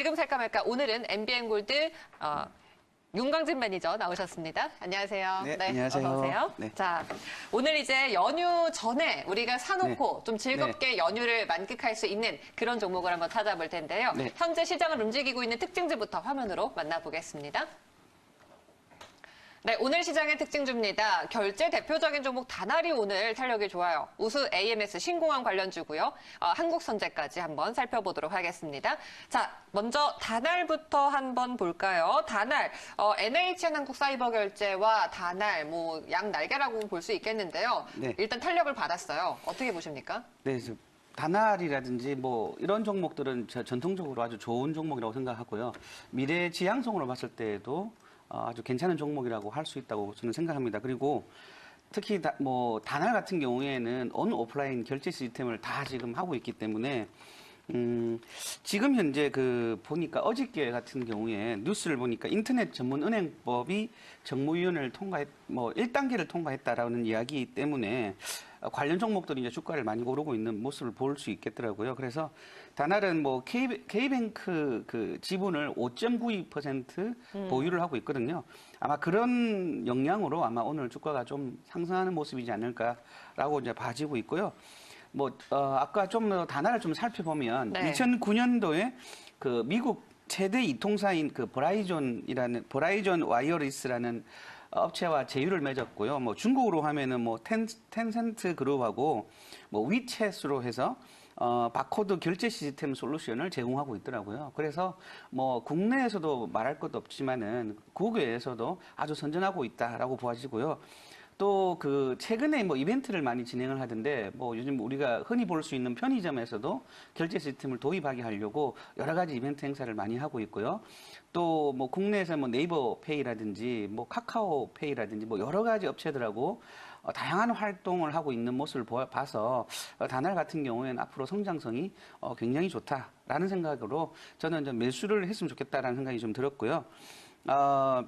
지금 살까 말까 오늘은 MBN 골드 어, 윤광진 매니저 나오셨습니다. 안녕하세요. 네, 안녕하세요. 어서 오세요. 네. 자, 오늘 이제 연휴 전에 우리가 사놓고 네. 좀 즐겁게 연휴를 만끽할 수 있는 그런 종목을 한번 찾아볼 텐데요. 네. 현재 시장을 움직이고 있는 특징주부터 화면으로 만나보겠습니다. 네, 오늘 시장의 특징주입니다. 결제 대표적인 종목 다날이 오늘 탄력이 좋아요. 우수 AMS 신공항 관련주고요. 어, 한국선제까지 한번 살펴보도록 하겠습니다. 자, 먼저 다날부터 한번 볼까요? 다날, 어, NHN 한국사이버결제와 다날, 뭐 양 날개라고 볼 수 있겠는데요. 네. 일단 탄력을 받았어요. 어떻게 보십니까? 네, 다날이라든지 뭐 이런 종목들은 저- 전통적으로 아주 좋은 종목이라고 생각하고요. 미래 지향성으로 봤을 때에도 어, 아주 괜찮은 종목이라고 할 수 있다고 저는 생각합니다. 그리고 특히 다, 뭐 다날 같은 경우에는 온 오프라인 결제 시스템을 다 지금 하고 있기 때문에 음, 지금 현재 그 보니까 어저께 같은 경우에 뉴스를 보니까 인터넷 전문 은행법이 정무위원회를 통과했, 뭐 1단계를 통과했다라는 이야기 때문에 어, 관련 종목들이 이제 주가를 많이 오르고 있는 모습을 볼 수 있겠더라고요. 그래서 다날은 뭐 K, K뱅크 그 지분을 5.92% 보유를 하고 있거든요. 아마 그런 영향으로 아마 오늘 주가가 좀 상승하는 모습이지 않을까라고 이제 봐지고 있고요. 뭐 어, 아까 좀 단화를 좀 살펴보면 네. 2009년도에 그 미국 최대 이통사인 그 버라이존이라는 버라이존 와이어리스라는 업체와 제휴를 맺었고요. 뭐 중국으로 하면은 뭐 텐, 텐센트 그룹하고 뭐 위챗으로 해서 어, 바코드 결제 시스템 솔루션을 제공하고 있더라고요. 그래서 뭐 국내에서도 말할 것도 없지만은 국외에서도 아주 선전하고 있다라고 보아지고요. 또 그 최근에 뭐 이벤트를 많이 진행을 하던데 뭐 요즘 우리가 흔히 볼 수 있는 편의점에서도 결제 시스템을 도입하게 하려고 여러 가지 이벤트 행사를 많이 하고 있고요. 또 뭐 국내에서 뭐 네이버 페이라든지 뭐 카카오 페이라든지 뭐 여러 가지 업체들하고 어, 다양한 활동을 하고 있는 모습을 보- 봐서 어, 다날 같은 경우에는 앞으로 성장성이 어, 굉장히 좋다라는 생각으로 저는 좀 매수를 했으면 좋겠다라는 생각이 좀 들었고요. 어,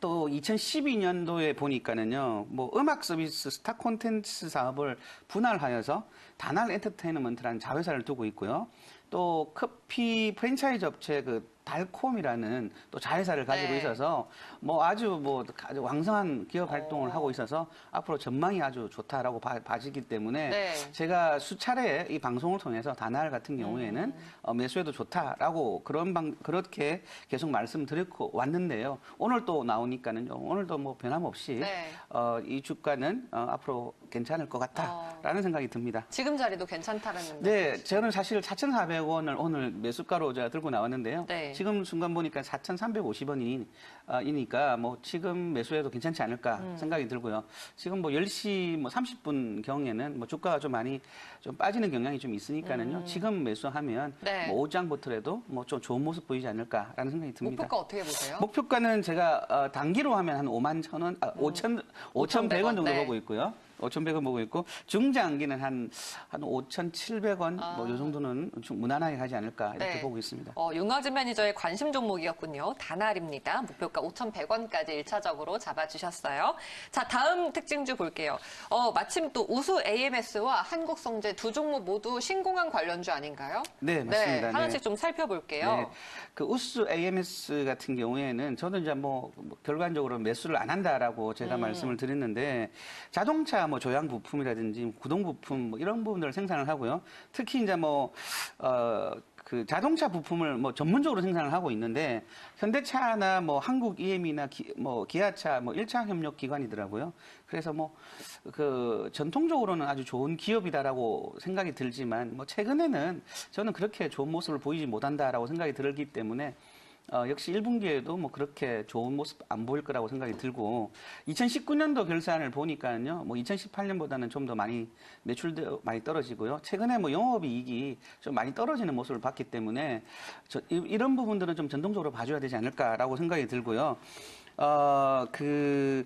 또 2012년도에 보니까는요, 뭐 음악 서비스 스타 콘텐츠 사업을 분할하여서 다날 엔터테인먼트라는 자회사를 두고 있고요. 또 커피 프랜차이즈 업체 그 달콤이라는 또 자회사를 가지고 네. 있어서 뭐 아주 뭐 아주 왕성한 기업 활동을 어. 하고 있어서 앞으로 전망이 아주 좋다라고 봐, 봐지기 때문에 네. 제가 수차례 이 방송을 통해서 다날 같은 경우에는 음. 어, 매수해도 좋다라고 그런 방 그렇게 계속 말씀드렸고 왔는데요. 오늘 또 나오니까는 요 오늘도 뭐 변함없이 네. 어, 이 주가는 어, 앞으로 괜찮을 것 같다라는 생각이 듭니다. 지금 자리도 괜찮다는 네, 저는 사실 4,400원을 오늘 매수가로 제가 들고 나왔는데요. 네. 지금 순간 보니까 4,350원이 이니까 뭐 지금 매수해도 괜찮지 않을까 음. 생각이 들고요. 지금 뭐 10시 뭐 30분 경에는 뭐 주가가 좀 많이 좀 빠지는 경향이 좀 있으니까는요. 지금 매수하면 음. 네. 뭐 5장부터라도 뭐 좀 좋은 모습 보이지 않을까라는 생각이 듭니다. 목표가 어떻게 보세요? 목표가는 제가 어, 단기로 하면 한 5만 천 원, 아, 5천, 5,100원 정도 네. 보고 있고요. 5,100원 보고 있고 중장기는 한, 한 5,700원 아. 뭐요 정도는 좀 무난하게 가지 않을까 이렇게 네. 보고 있습니다. 어, 윤광진 매니저의 관심 종목이었군요. 다날입니다. 목표가 5,100원까지 1차적으로 잡아주셨어요. 자, 다음 특징주 볼게요. 어, 마침 또 우수 AMS와 한국성제 두 종목 모두 신공항 관련주 아닌가요? 네, 맞습니다. 네. 하나씩 좀 살펴볼게요. 네. 그 우스 AMS 같은 경우에는 저는 이제 뭐, 뭐 결과적으로 매수를 안 한다라고 제가 음. 말씀을 드렸는데 자동차 뭐 조향 부품이라든지 구동 부품 뭐 이런 부분들을 생산을 하고요. 특히 이제 뭐, 어, 그 자동차 부품을 뭐 전문적으로 생산을 하고 있는데 현대차나 뭐 한국 EM이나 기, 뭐 기아차 뭐 1차 협력 기관이더라고요. 그래서 뭐 그 전통적으로는 아주 좋은 기업이다라고 생각이 들지만 뭐 최근에는 저는 그렇게 좋은 모습을 보이지 못한다라고 생각이 들기 때문에 어, 역시 1분기에도 뭐 그렇게 좋은 모습 안 보일 거라고 생각이 들고 2019년도 결산을 보니까요 뭐 2018년보다는 좀 더 많이 매출도 많이 떨어지고요. 최근에 뭐 영업이익이 좀 많이 떨어지는 모습을 봤기 때문에 저, 이- 이런 부분들은 좀 전통적으로 봐줘야 되지 않을까라고 생각이 들고요. 어 그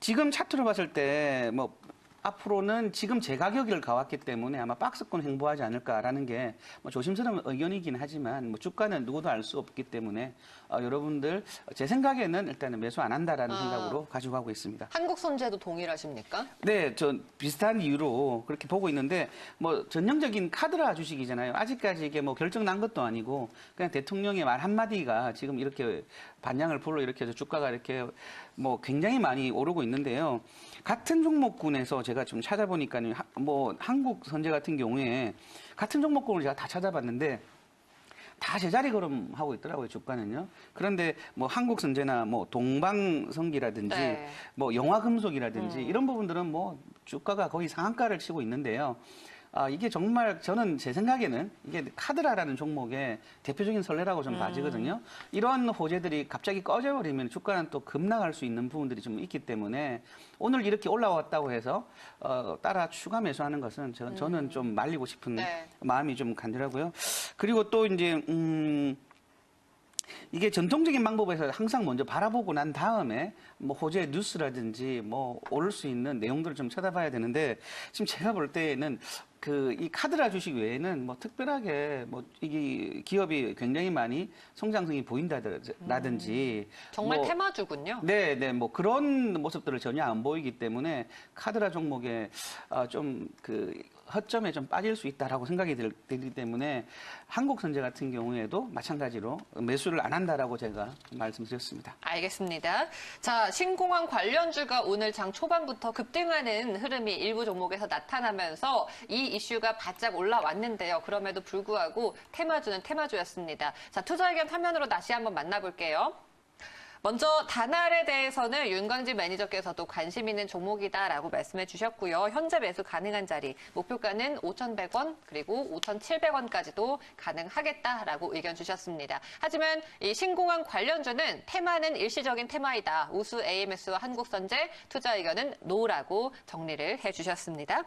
지금 차트로 봤을 때 뭐 앞으로는 지금 제 가격을 가왔기 때문에 아마 박스권 행보하지 않을까라는 게 뭐 조심스러운 의견이긴 하지만 뭐 주가는 누구도 알 수 없기 때문에 어, 여러분들 제 생각에는 일단은 매수 안 한다라는 아. 생각으로 가지고 가고 있습니다. 한국 선제도 동일하십니까? 네, 저 비슷한 이유로 그렇게 보고 있는데 뭐 전형적인 카드라 주식이잖아요. 아직까지 이게 뭐 결정 난 것도 아니고 그냥 대통령의 말 한마디가 지금 이렇게 반향을 불러 일으켜서 주가가 이렇게 뭐 굉장히 많이 오르고 있는데요. 같은 종목군에서 제가 좀 찾아보니까요. 하- 뭐 한국 선제 같은 경우에 같은 종목군을 제가 다 찾아봤는데 다 제자리 걸음하고 있더라고요 주가는요. 그런데 뭐 한국 선제나 뭐 동방성기라든지 네. 뭐 영화금속이라든지 음. 이런 부분들은 뭐 주가가 거의 상한가를 치고 있는데요. 아, 이게 정말 저는 제 생각에는 이게 카드라라는 종목의 대표적인 선례라고 음. 좀 봐지거든요. 이런 호재들이 갑자기 꺼져버리면 주가는 또 급락할 수 있는 부분들이 좀 있기 때문에 오늘 이렇게 올라왔다고 해서 어, 따라 추가 매수하는 것은 저, 저는 좀 말리고 싶은 네. 마음이 좀 간절하고요. 그리고 또 이제 음, 이게 전통적인 방법에서 항상 먼저 바라보고 난 다음에 뭐 호재 뉴스라든지 뭐 오를 수 있는 내용들을 좀 쳐다봐야 되는데 지금 제가 볼 때에는 그 이 카드라 주식 외에는 뭐 특별하게 뭐 이게 기업이 굉장히 많이 성장성이 보인다든지 정말 뭐 테마주군요. 네, 네, 뭐 그런 모습들을 전혀 안 보이기 때문에 카드라 종목에 어, 좀그 허점에 좀 빠질 수 있다라고 생각이 들- 들기 때문에 한국 선제 같은 경우에도 마찬가지로 매수를 안 한다라고 제가 말씀드렸습니다. 알겠습니다. 자, 신공항 관련주가 오늘 장 초반부터 급등하는 흐름이 일부 종목에서 나타나면서 이 이슈가 바짝 올라왔는데요. 그럼에도 불구하고 테마주는 테마주였습니다. 자, 투자 의견 화면으로 다시 한번 만나볼게요. 먼저 단알에 대해서는 윤광진 매니저께서도 관심 있는 종목이다라고 말씀해 주셨고요. 현재 매수 가능한 자리 목표가는 5,100원 그리고 5,700원까지도 가능하겠다라고 의견 주셨습니다. 하지만 이 신공항 관련주는 테마는 일시적인 테마이다. 우수 AMS와 한국선제 투자 의견은 노라고 정리를 해 주셨습니다.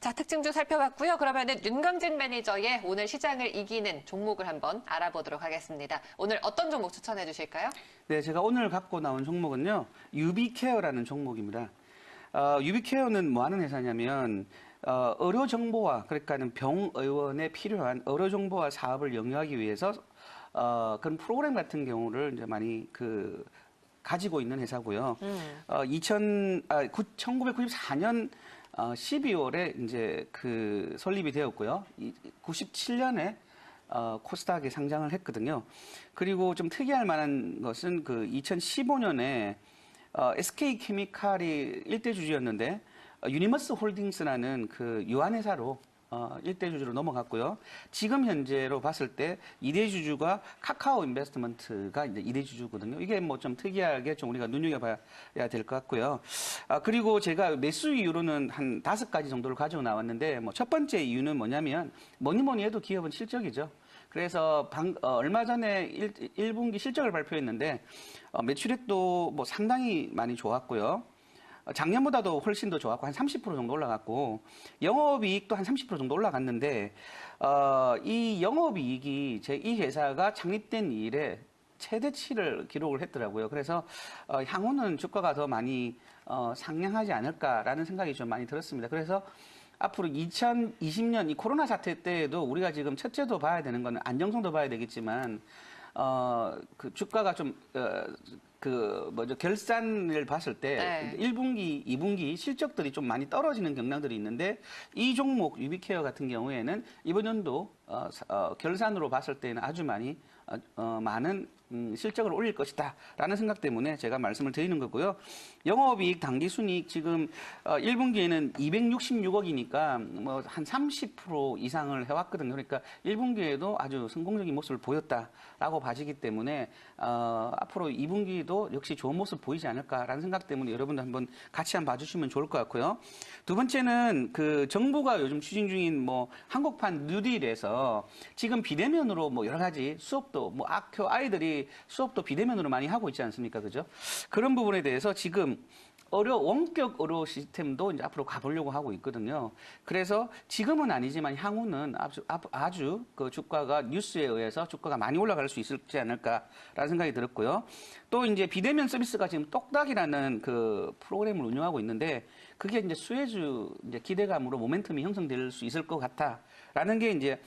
자, 특징주 살펴봤고요. 그러면은 윤광진 매니저의 오늘 시장을 이기는 종목을 한번 알아보도록 하겠습니다. 오늘 어떤 종목 추천해 주실까요? 네, 제가 오늘 갖고 나온 종목은요, 유비케어라는 종목입니다. 어, 유비케어는 뭐 하는 회사냐면, 어, 의료 정보화, 그러니까는 병의원에 필요한 의료 정보화 사업을 영위하기 위해서 어, 그런 프로그램 같은 경우를 이제 많이 그 가지고 있는 회사고요. 음. 어, 2000, 아, 1994년 어, 12월에 이제 그 설립이 되었고요. 97년에 어, 코스닥에 상장을 했거든요. 그리고 좀 특이할 만한 것은 그 2015년에 어, SK 케미칼이 일대 주주였는데 어, 유니머스 홀딩스라는 그 유한 회사로 어, 일대 주주로 넘어갔고요. 지금 현재로 봤을 때 2대 주주가 카카오 인베스트먼트가 이제 2대 주주거든요. 이게 뭐 좀 특이하게 좀 우리가 눈여겨봐야 될 것 같고요. 아, 그리고 제가 매수 이유로는 한 다섯 가지 정도를 가지고 나왔는데 뭐 첫 번째 이유는 뭐냐면 뭐니 뭐니 해도 기업은 실적이죠. 그래서 방- 어, 얼마 전에 1, 분기 실적을 발표했는데 어, 매출액도 뭐 상당히 많이 좋았고요. 어, 작년보다도 훨씬 더 좋았고 한 30% 정도 올라갔고 영업이익도 한 30% 정도 올라갔는데 어, 이 영업이익이 제 이 회사가 창립된 이래 최대치를 기록을 했더라고요. 그래서 어, 향후는 주가가 더 많이 어, 상향하지 않을까라는 생각이 좀 많이 들었습니다. 그래서 앞으로 2020년 이 코로나 사태 때에도 우리가 지금 첫째도 봐야 되는 거는 안정성도 봐야 되겠지만 어, 그 주가가 좀, 어, 그, 뭐죠, 결산을 봤을 때, 네. 1분기, 2분기 실적들이 좀 많이 떨어지는 경향들이 있는데, 이 종목, 유비케어 같은 경우에는 이번 연도, 어, 사- 어, 결산으로 봤을 때는 아주 많이, 어, 어, 많은 음, 실적을 올릴 것이다. 라는 생각 때문에 제가 말씀을 드리는 거고요. 영업이익, 당기순이익 지금 어, 1분기에는 266억이니까 뭐 한 30% 이상을 해왔거든요. 그러니까 1분기에도 아주 성공적인 모습을 보였다라고 봐지기 때문에 어, 앞으로 2분기도 역시 좋은 모습 보이지 않을까라는 생각 때문에 여러분들 한번 같이 한번 봐주시면 좋을 것 같고요. 두 번째는 그 정부가 요즘 추진 중인 뭐 한국판 뉴딜에서 지금 비대면으로 뭐 여러 가지 수업도 뭐 학교 아이들이 수업도 비대면으로 많이 하고 있지 않습니까? 그죠? 그런 부분에 대해서 지금 의료 원격 의료 시스템도 이제 앞으로 가보려고 하고 있거든요. 그래서 지금은 아니지만 향후는 아주, 아주- 그 주가가 뉴스에 의해서 주가가 많이 올라갈 수 있지 않을까라는 생각이 들었고요. 또 이제 비대면 서비스가 지금 똑딱이라는 그 프로그램을 운영하고 있는데 그게 이제 수혜주 이제 기대감으로 모멘텀이 형성될 수 있을 것 같다라는 게 이제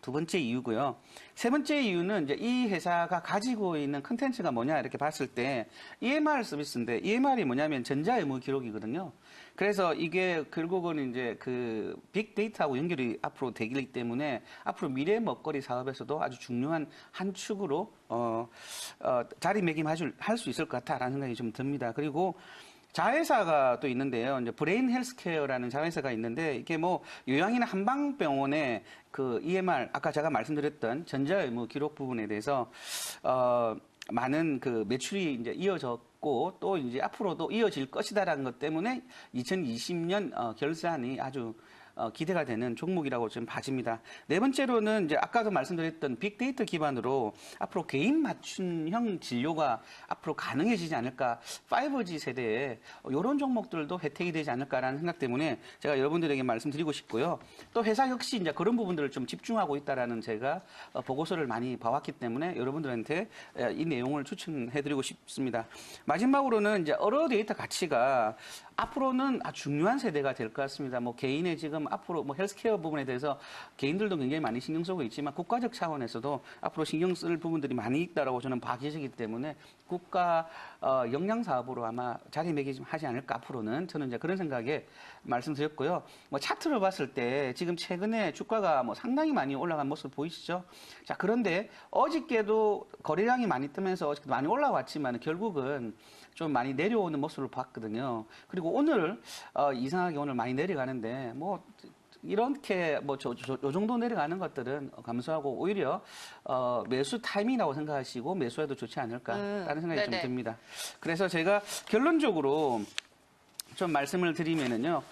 두 번째 이유고요. 세 번째 이유는 이제 이 회사가 가지고 있는 컨텐츠가 뭐냐 이렇게 봤을 때 EMR 서비스인데 EMR이 뭐냐면 전자의무 기록이거든요. 그래서 이게 결국은 이제 그 빅데이터하고 연결이 앞으로 되기 때문에 앞으로 미래 먹거리 사업에서도 아주 중요한 한 축으로 어, 어, 자리매김할 수 있을 것 같다라는 생각이 좀 듭니다. 그리고 자회사가 또 있는데요. 이제 브레인 헬스케어라는 자회사가 있는데 이게 뭐 요양이나 한방병원의 그 EMR 아까 제가 말씀드렸던 전자의무 기록 부분에 대해서 어 많은 그 매출이 이제 이어졌고 또 이제 앞으로도 이어질 것이다라는 것 때문에 2020년 어 결산이 아주 어, 기대가 되는 종목이라고 좀 봐집니다. 네 번째로는 이제 아까도 말씀드렸던 빅데이터 기반으로 앞으로 개인 맞춤형 진료가 앞으로 가능해지지 않을까. 5G 세대에 이런 종목들도 혜택이 되지 않을까라는 생각 때문에 제가 여러분들에게 말씀드리고 싶고요. 또 회사 역시 이제 그런 부분들을 좀 집중하고 있다라는 제가 어, 보고서를 많이 봐왔기 때문에 여러분들한테 에, 이 내용을 추천해드리고 싶습니다. 마지막으로는 이제 어로 데이터 가치가 앞으로는 아주 중요한 세대가 될 것 같습니다. 뭐 개인의 지금 앞으로 뭐 헬스케어 부분에 대해서 개인들도 굉장히 많이 신경 쓰고 있지만 국가적 차원에서도 앞으로 신경 쓸 부분들이 많이 있다라고 저는 봐계시기 때문에 국가 어, 역량 사업으로 아마 자리매김하지 않을까 앞으로는 저는 이제 그런 생각에 말씀드렸고요. 뭐 차트를 봤을 때 지금 최근에 주가가 뭐 상당히 많이 올라간 모습 보이시죠? 자 그런데 어저께도 거래량이 많이 뜨면서 어저께 많이 올라왔지만 결국은 좀 많이 내려오는 모습을 봤거든요. 그리고 오늘 어, 이상하게 오늘 많이 내려가는데 뭐 이렇게 뭐저 요 정도 내려가는 것들은 감소하고 오히려 어, 매수 타이밍이라고 생각하시고 매수해도 좋지 않을까 라는 음, 생각이 좀 네네. 듭니다. 그래서 제가 결론적으로 좀 말씀을 드리면은요.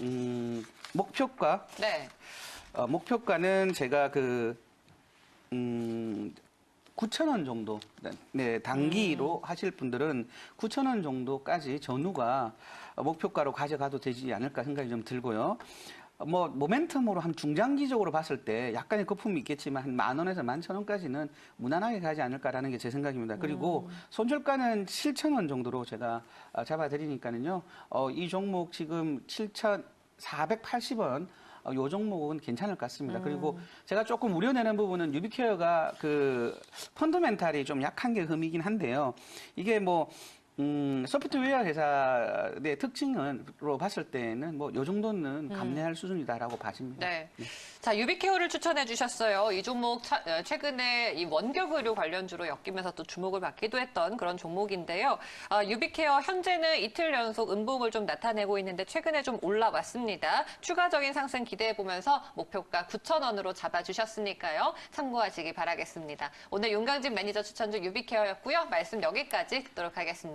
음, 목표가 네. 어, 목표가는 제가 그, 음, 9,000원 정도, 네, 단기로 하실 분들은 9,000원 정도까지 전후가 어, 목표가로 가져가도 되지 않을까 생각이 좀 들고요. 어, 뭐, 모멘텀으로 한 중장기적으로 봤을 때 약간의 거품이 있겠지만 한 만 원에서 만 천 원까지는 무난하게 가지 않을까라는 게 제 생각입니다. 그리고 손절가는 7천 원 정도로 제가 어, 잡아드리니까는요, 어, 이 종목 지금 7,480원 어, 요 종목은 괜찮을 것 같습니다. 그리고 제가 조금 우려내는 부분은 유비케어가 그 펀더멘탈이 좀 약한 게 흠이긴 한데요. 이게 뭐 음, 소프트웨어 회사의 특징으로 봤을 때는 뭐 요 정도는 감내할 수준이다라고 봐집니다. 네. 자, 유비케어를 추천해 주셨어요. 이 종목 차- 어, 최근에 이 원격 의료 관련주로 엮이면서 또 주목을 받기도 했던 그런 종목인데요. 아, 유비케어 현재는 이틀 연속 음봉을 좀 나타내고 있는데 최근에 좀 올라왔습니다. 추가적인 상승 기대해 보면서 목표가 9,000원으로 잡아 주셨으니까요. 참고하시기 바라겠습니다. 오늘 윤강진 매니저 추천 중 유비케어였고요. 말씀 여기까지 듣도록